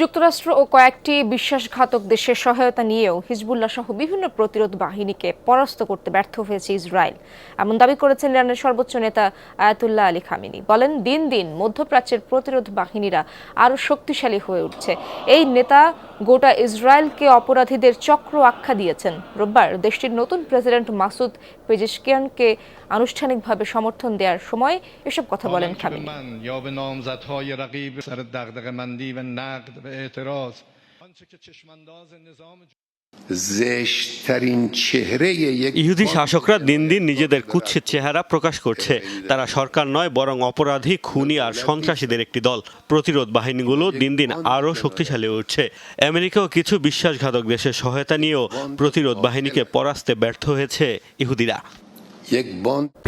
যুক্তরাষ্ট্র ও কয়েকটি বিশ্বাসঘাতক দেশের সহায়তা নিয়েও হিজবুল্লাহ সহ বিভিন্ন প্রতিরোধ বাহিনীকে পরাস্ত করতে ব্যর্থ হয়েছে ইসরায়েল। এমন দাবি করেছেন ইরানের সর্বোচ্চ নেতা আয়াতুল্লাহ আলী খামিনি। বলেন, দিন দিন মধ্যপ্রাচ্যের প্রতিরোধ বাহিনীরা আরও শক্তিশালী হয়ে উঠছে। এই নেতা গোটা ইসরায়েলকে অপরাধীদের চক্র আখ্যা দিয়েছেন। রোববার দেশটির নতুন প্রেসিডেন্ট মাসুদ পেজেশকিয়ানকে আনুষ্ঠানিকভাবে সমর্থন দেওয়ার সময় এসব কথা বলেন খামিনি। من یا به نامزدهای رقیب سر دغدغه مندی و نقد و اعتراض آنچه که چشمانداز نظام زشترین چهره یک ইহুদি শাসকরা দিন দিন নিজেদের কুৎসিত চেহারা প্রকাশ করছে তারা সরকার নয় বরং অপরাধী খুনি আর সন্ত্রাসীদের একটি দল প্রতিরোধ বাহিনীগুলো দিন দিন আরও শক্তিশালী উঠছে আমেরিকাও কিছু বিশ্বাসঘাতক দেশের সহায়তা নিয়েও প্রতিরোধ বাহিনীকে পরাস্তে ব্যর্থ হয়েছে ইহুদিরা یک باند